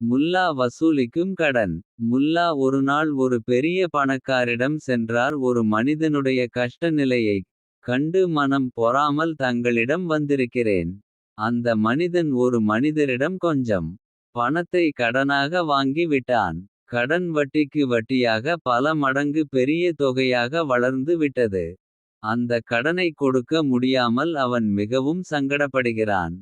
முல்லா வசூலிக்கும் கடன். முல்லா ஒருநாள் ஒரு பெரிய பணக்காரிடம் சென்றார். ஒரு மனிதனுடைய கஷ்ட நிலையைக் கண்டு மனம் பொறாமல் தங்களிடம் வந்திருக்கிறேன். அந்த மனிதன் ஒரு மனிதரிடம் கொஞ்சம் பணத்தை கடனாக வாங்கி விட்டான். கடன் வட்டிக்கு வட்டியாக பல மடங்கு பெரிய தொகையாக வளர்ந்து விட்டது. அந்த கடனை கொடுக்க முடியாமல் அவன் மிகவும் சங்கடப்படுகிறான்.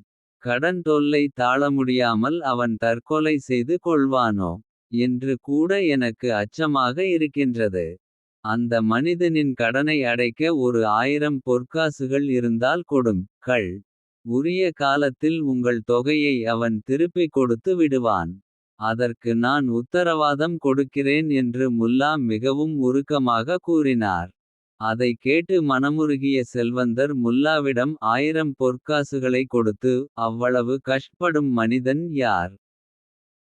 கடன் தொல்லை தாள முடியாமல் அவன் தற்கொலை செய்து கொள்வானோ. என்று கூட எனக்கு அச்சமாக இருக்கின்றது. அந்த மனிதனின் கடனை அடைக்க ஒரு ஆயிரம் பொற்காசுகள் இருந்தால் கொடும். கள். உரிய காலத்தில் உங்கள் தொகையை அவன் திருப்பிக் கொடுத்து விடுவான். அதற்கு நான் உத்தரவாதம் கொடுக்கிறேன் என்று முல்லா மிகவும் உருக்கமாக கூறினார். அதை கேட்டு மனமுருகிய செல்வந்தர் முல்லாவிடம் ஆயிரம் பொற்காசுகளை கொடுத்து. அவ்வளவு கஷ்டப்படும் மனிதன் யார்.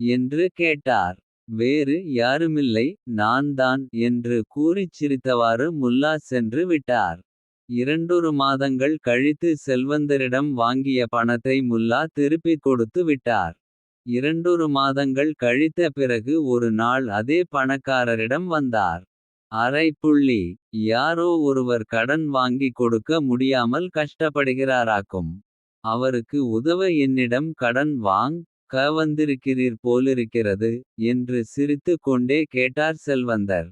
என்று கேட்டார். வேறு யாருமில்லை நான்தான் என்று கூறிச் சிரித்தவாறு முல்லா சென்று விட்டார். இரண்டொரு மாதங்கள் கழித்து செல்வந்தரிடம் வாங்கிய பணத்தை முல்லா திருப்பிக் கொடுத்து விட்டார். இரண்டொரு மாதங்கள் கழித்த பிறகு ஒரு நாள் அதே பணக்காரரிடம் வந்தார். அரை புள்ளி யாரோ ஒருவர் கடன் வாங்கிக் கொடுக்க முடியாமல் கஷ்டப்படுகிறாராக்கும். அவருக்கு உதவ என்னிடம் கடன் வாங். க வந்திருக்கிறீர் போலிருக்கிறது. என்று சிரித்துக் கொண்டே கேட்டார் செல்வந்தர்.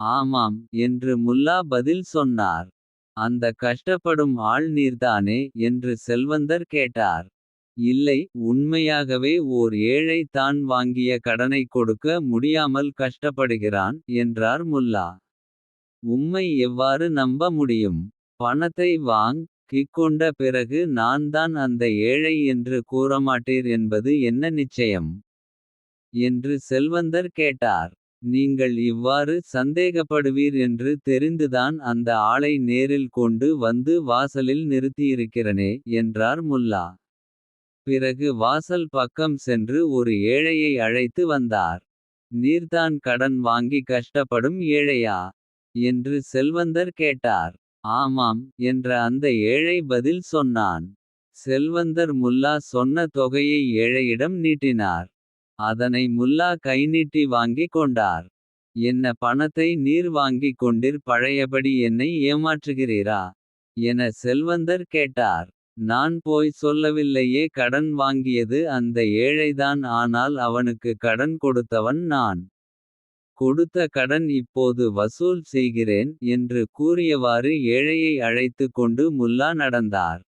ஆமாம் என்று முல்லா பதில் சொன்னார். அந்த கஷ்டப்படும் ஆள் நீர்தானே என்று செல்வந்தர் கேட்டார். இல்லை உண்மையாகவே ஓர் ஏழை தான் வாங்கிய கடனைக் கொடுக்க முடியாமல் கஷ்டப்படுகிறான். என்றார் முல்லா. உம்மை எவ்வாறு நம்ப முடியும். பணத்தை வாங். கிக்கொண்ட பிறகு பிறகு நான்தான் அந்த ஏழை என்று கூறமாட்டீர் என்பது என்ன நிச்சயம். என்று செல்வந்தர் கேட்டார். நீங்கள் இவ்வாறு சந்தேகப்படுவீர் என்று தெரிந்துதான் அந்த ஆளை நேரில் கொண்டு வந்து வாசலில் நிறுத்தியிருக்கிறனே. என்றார் முல்லா. பிறகு வாசல் பக்கம் சென்று ஒரு ஏழையை அழைத்து வந்தார். நீர்தான் கடன் வாங்கி கஷ்டப்படும் ஏழையா. என்று செல்வந்தர் கேட்டார். ஆமாம் என்ற அந்த ஏழை பதில் சொன்னான். செல்வந்தர் முல்லா சொன்ன தொகையை ஏழையிடம் நீட்டினார். அதனை முல்லா கைநீட்டி வாங்கிக் கொண்டார். என்ன பணத்தை நீர் வாங்கிக் கொண்டிர் பழையபடி என்னை ஏமாற்றுகிறீரா. என செல்வந்தர் கேட்டார். நான் போய் சொல்லவில்லையே கடன் வாங்கியது அந்த ஏழைதான் ஆனால் அவனுக்கு கடன் கொடுத்தவன் நான். கொடுத்த கடன் இப்போது வசூல் செய்கிறேன். என்று கூறியவாறு ஏழையை அழைத்துக் கொண்டு முல்லா நடந்தார்.